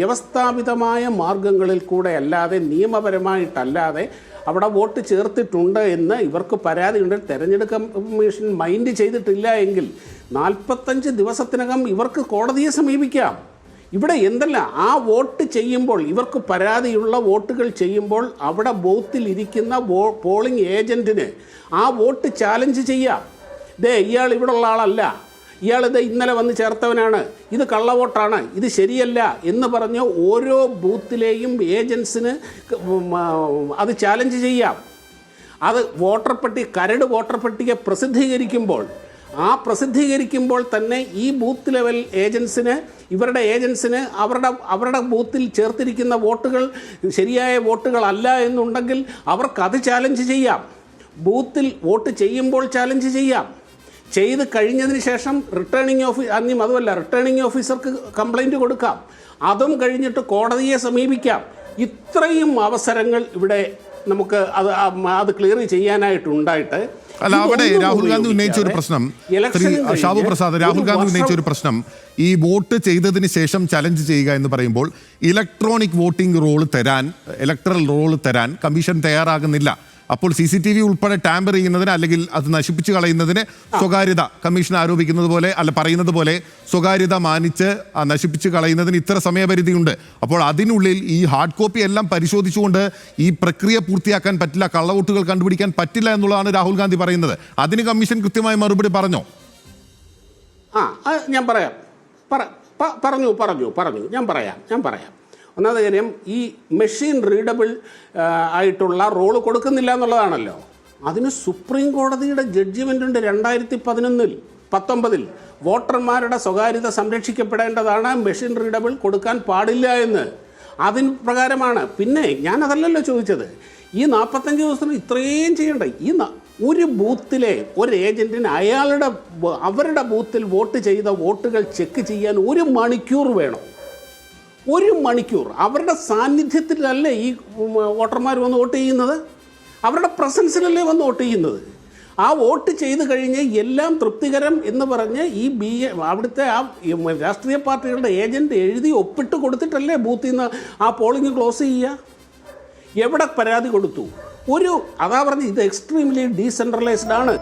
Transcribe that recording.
വ്യവസ്ഥാപിതമായ മാർഗങ്ങളിൽ കൂടെ അല്ലാതെ നിയമപരമായിട്ടല്ലാതെ അവിടെ വോട്ട് ചേർത്തിട്ടുണ്ട് എന്ന് ഇവർക്ക് പരാതി പരാതിയുണ്ട് തെരഞ്ഞെടുപ്പ് കമ്മീഷൻ മൈൻഡ് ചെയ്തിട്ടില്ല എങ്കിൽ നാൽപ്പത്തഞ്ച് ദിവസത്തിനകം ഇവർക്ക് കോടതിയെ സമീപിക്കാം. ഇവിടെ എന്തല്ല ആ വോട്ട് ചെയ്യുമ്പോൾ ഇവർക്ക് പരാതിയുള്ള വോട്ടുകൾ ചെയ്യുമ്പോൾ അവിടെ ബൂത്തിൽ ഇരിക്കുന്ന വോ പോളിംഗ് ഏജന്റിന് ആ വോട്ട് ചാലഞ്ച് ചെയ്യാം. ദേ ഇയാൾ ഇവിടെ ഉള്ള ആളല്ല. ഇയാളിത് ഇന്നലെ വന്ന് ചേർത്തവനാണ്. ഇത് കള്ളവോട്ടാണ്. ഇത് ശരിയല്ല എന്ന് പറഞ്ഞ് ഓരോ ബൂത്തിലെയും ഏജൻസിന് അത് ചാലഞ്ച് ചെയ്യാം. അത് വോട്ടർ പട്ടിക കരട് വോട്ടർ പട്ടിക പ്രസിദ്ധീകരിക്കുമ്പോൾ ആ പ്രസിദ്ധീകരിക്കുമ്പോൾ തന്നെ ഈ ബൂത്ത് ലെവൽ ഏജൻസിന് ഇവരുടെ ഏജൻസിന് അവരുടെ അവരുടെ ബൂത്തിൽ ചേർത്തിരിക്കുന്ന വോട്ടുകൾ ശരിയായ വോട്ടുകളല്ല എന്നുണ്ടെങ്കിൽ അവർക്കത് ചാലഞ്ച് ചെയ്യാം. ബൂത്തിൽ വോട്ട് ചെയ്യുമ്പോൾ ചാലഞ്ച് ചെയ്യാം. ചെയ്ത് കഴിഞ്ഞതിന് ശേഷം റിട്ടേണിംഗ് ഓഫീസ് അന്യം അതുമല്ല റിട്ടേണിംഗ് ഓഫീസർക്ക് കംപ്ലൈന്റ് കൊടുക്കാം. അതും കഴിഞ്ഞിട്ട് കോടതിയെ സമീപിക്കാം. ഇത്രയും അവസരങ്ങൾ ഇവിടെ നമുക്ക് അത് അത് ക്ലിയർ ചെയ്യാനായിട്ടുണ്ടായിട്ട് അല്ല അവിടെ രാഹുൽ ഗാന്ധി ഉന്നയിച്ച ഒരു പ്രശ്നം. ഷാബു പ്രസാദ് രാഹുൽ ഗാന്ധി ഉന്നയിച്ച ഒരു പ്രശ്നം. ഈ വോട്ട് ചെയ്തതിന് ശേഷം ചലഞ്ച് ചെയ്യുക എന്ന് പറയുമ്പോൾ ഇലക്ട്രോണിക് വോട്ടിംഗ് റോൾ തരാൻ ഇലക്ട്രൽ റോൾ തരാൻ കമ്മീഷൻ തയ്യാറാകുന്നില്ല. അപ്പോൾ സി സി ടി വി ഉൾപ്പെടെ ടാമ്പർ ചെയ്യുന്നതിന് അല്ലെങ്കിൽ അത് നശിപ്പിച്ചു കളയുന്നതിന് സ്വകാര്യത കമ്മീഷൻ ആരോപിക്കുന്നത് പോലെ അല്ല പറയുന്നത് പോലെ സ്വകാര്യത മാനിച്ച് നശിപ്പിച്ചു കളയുന്നതിന് ഇത്ര സമയപരിധിയുണ്ട്. അപ്പോൾ അതിനുള്ളിൽ ഈ ഹാർഡ് കോപ്പി എല്ലാം പരിശോധിച്ചുകൊണ്ട് ഈ പ്രക്രിയ പൂർത്തിയാക്കാൻ പറ്റില്ല കള്ളവോട്ടുകൾ കണ്ടുപിടിക്കാൻ പറ്റില്ല എന്നുള്ളതാണ് രാഹുൽ ഗാന്ധി പറയുന്നത്. അതിന് കമ്മീഷൻ കൃത്യമായി മറുപടി പറഞ്ഞോ? ആ ഞാൻ പറയാം. പറ പറഞ്ഞു പറഞ്ഞു പറഞ്ഞു. ഞാൻ പറയാം ഞാൻ പറയാം. ഒന്നാമത്തെ കാര്യം ഈ മെഷീൻ റീഡബിൾ ആയിട്ടുള്ള റോൾ കൊടുക്കുന്നില്ല എന്നുള്ളതാണല്ലോ. അതിന് സുപ്രീം കോടതിയുടെ ജഡ്ജിമെന്റ് ഉണ്ട് രണ്ടായിരത്തി പതിനൊന്നിൽ പത്തൊമ്പതിൽ. വോട്ടർമാരുടെ സ്വകാര്യത സംരക്ഷിക്കപ്പെടേണ്ടതാണ് മെഷീൻ റീഡബിൾ കൊടുക്കാൻ പാടില്ല എന്ന്. അതിന് പ്രകാരമാണ്. പിന്നെ ഞാൻ അതല്ലല്ലോ ചോദിച്ചത്. ഈ നാൽപ്പത്തഞ്ച് ദിവസത്തിന് ഇത്രയും ചെയ്യണ്ട. ഈ ഒരു ബൂത്തിലെ ഒരു ഏജന്റിന് അയാളുടെ അവരുടെ ബൂത്തിൽ വോട്ട് ചെയ്ത വോട്ടുകൾ ചെക്ക് ചെയ്യാൻ ഒരു മണിക്കൂർ വേണം. ഒരു മണിക്കൂർ. അവരുടെ സാന്നിധ്യത്തിലല്ലേ ഈ വോട്ടർമാർ വന്ന് വോട്ട് ചെയ്യുന്നത്? അവരുടെ പ്രസൻസിലല്ലേ വന്ന് വോട്ട് ചെയ്യുന്നത്? ആ വോട്ട് ചെയ്ത് കഴിഞ്ഞ് എല്ലാം തൃപ്തികരം എന്ന് പറഞ്ഞ് ഈ ബി എ അവിടുത്തെ ആ രാഷ്ട്രീയ പാർട്ടികളുടെ ഏജന്റ് എഴുതി ഒപ്പിട്ട് കൊടുത്തിട്ടല്ലേ ബൂത്തിൽ നിന്ന് ആ പോളിംഗ് ക്ലോസ് ചെയ്യുക? എവിടെ പരാതി കൊടുത്തു? ഒരു അതാ പറഞ്ഞ് ഇത് എക്സ്ട്രീംലി ഡീസെൻട്രലൈസ്ഡ് ആണ്.